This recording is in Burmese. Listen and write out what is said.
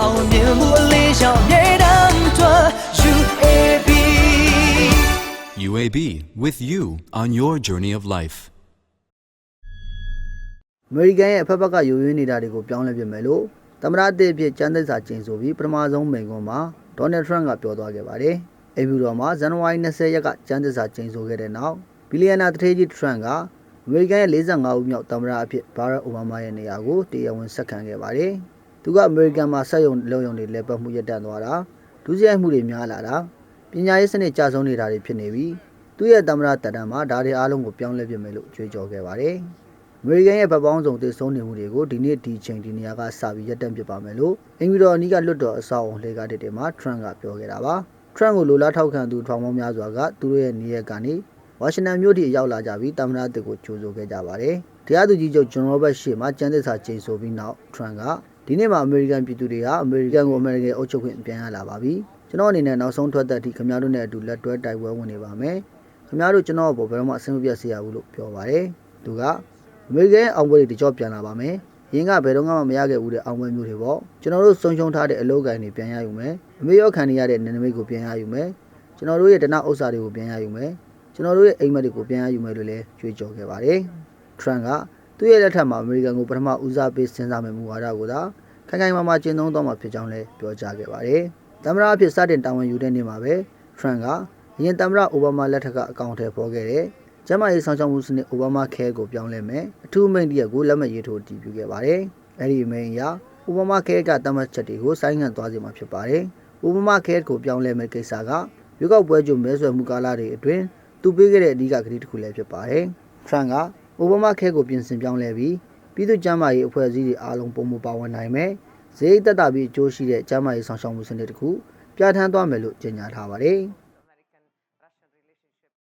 အောင်မြင်မှုအလေးရှောင်မြေတမ်းထွက် UAB UAB with you on your journey of life. အမေရိကန်ရဲ့အဖက်ဖက်ကယိုယွင်းနေတာတွေကိုပြောင်းလဲပြမယ်လို့သမ္မတအသစ်အဖြစ်ကျန်းသစ္စာကျင်းဆိုပြီးပထမဆုံးမိန့်ခွန်းမှာဒေါ်နယ်ထရန့်ကပြောသွားခဲ့ပါတယ်။အိမ်ဖြူတော်မှာဇန်နဝါရီ20ရက်ကကျန်းသစ္စာကျင်းဆိုခဲ့တဲ့နောက်ဘီလီယံနာတထေးကြီးထရန့်ကအမေရိကန်ရဲ့45ဦးမြောက်သမ္မတအဖြစ်ဘာရက်အိုဘားမားရဲ့နေရာကိုတရားဝင်ဆက်ခံခဲ့ပါတယ်။ သူကအမေရိကန်မှာဆက်ယုံလုံယုံတွေလဲပတ်မှုရပ်တန့်သွားတာဒုစရိုက်မှုတွေများလာတာပညာရေးစနစ်ကျဆုံးနေတာတွေဖြစ်နေပြီးသူ့ရဲ့သမ္မတတက်တမ်းမှာဒါတွေအားလုံးကိုပြောင်းလဲပြမယ်လို့ကြွေးကြော်ခဲ့ပါတယ်။အမေရိကန်ရဲ့ဗတ်ပေါင်းစုံတည်ဆုံးနေမှုတွေကိုဒီနေ့ဒီချိန်ဒီနေရာကစပြီးရပ်တန့်ပစ်ပါမယ်လို့အင်္ဂလန်အနီးကလွတ်တော်အဆောက်အုံလှေကားတစ်တွေမှာထရန့်ကပြောခဲ့တာပါထရန့်ကိုလိုလားထောက်ခံသူထောင်ပေါင်းများစွာကသူတို့ရဲ့နေရက်ကနေဝါရှင်တန်မြို့ထိရောက်လာကြပြီးတာမနာတစ်ကိုကြိုဆိုခဲ့ကြပါတယ်တရားသူကြီးချုပ်ဂျွန်ရောဘတ်ရှေ့မှာကျန်းသစ္စာကျိန်ဆိုပြီးနောက်ထရန့်က ဒီနေ့မှာအမေရိကန်ပြည်သူတွေဟာအမေရိကန်ကိုအမေရိကန်အုပ်ချုပ်ခွင့်ပြန်ရလာပါပြီကျွန်တော်အနေနဲ့နောက်ဆုံးထွက်သက်အထိခင်ဗျားတို့နဲ့အတူလက်တွဲတိုက်ပွဲဝင်နေပါမယ်ခင်ဗျားတို့ကျွန်တော်အပေါ်ဘယ်တော့မှအဆင်မပြေစေရဘူးလို့ပြောပါတယ်သူကအမေရိကန်ရဲ့အောင်ပွဲတွေတကြောပြန်လာပါမယ်။ရင်းကဘယ်တော့မှမရခဲ့ဘူးတဲ့အောင်ပွဲမျိုးတွေပေါ့။ကျွန်တော်တို့ဆုံးရှုံးထားတဲ့အလုပ်ကိုင်းတွေပြန်ရယူမယ်။အမေရောခံနေရတဲ့နယ်နိမိတ်ကိုပြန်ရယူမယ်။ကျွန်တော်တို့ရဲ့တနဥစ္စာတွေကိုပြန်ရယူမယ်။ကျွန်တော်တို့ရဲ့အိမ်မက်တွေကိုပြန်ရယူမယ်လို့လည်းကြွေးကြော်ခဲ့ပါတယ်။ Trump က သူ့ရဲ့လက်ထက်မှာအမေရိကန်ကိုပထမဦးစားပေးစဉ်းစားမယ့်မူဝါဒကိုသာခိုင်ခိုင်မာမာကျင့်သုံးသွားမှာဖြစ်ကြောင်းလည်းပြောကြားခဲ့ပါတယ်။သမ္မတအဖြစ်စတင်တာဝန်ယူတဲ့နေ့မှာပဲ Trump ကအရင်သမ္မတအိုဘားမားလက်ထက်ကအကောင့်ထဲပေါ်ခဲ့တဲ့ကျန်းမာရေးဆောင်ရှောက်မှုစနစ်အိုဘားမားခဲကိုပြောင်းလဲမယ်အထူးအမိန့်တရက်ကိုလက်မှတ်ရေးထိုးတည်ပြုခဲ့ပါတယ်။အဲဒီအမိန့်အရအိုဘားမားခဲကတတ်မှတ်ချက်တွေကိုဆိုင်းငံ့သွားစေမှာဖြစ်ပါတယ်။အိုဘားမားခဲကိုပြောင်းလဲမယ်ကိစ္စကရွေးကောက်ပွဲကြိုမဲဆွယ်မှုကာလတွေအတွင်းသူပေးခဲ့တဲ့အဓိကကတိတစ်ခုလည်းဖြစ်ပါတယ်။ Trump က အိုဘားမားခဲကိုပြင်ဆင်ပြောင်းလဲပြီးပြည်သူ့ကျန်းမာရေးအဖွဲ့အစည်းတွေအားလုံးပုံမပါဝင်နိုင်မယ်။ဈေးသက်သာပြီးအကျိုးရှိတဲ့ကျန်းမာရေးဆောင်ရှောက်မှုစနစ်တစ်ခုပြဋ္ဌာန်းသွားမယ်လို့ကြေညာထားပါတယ်။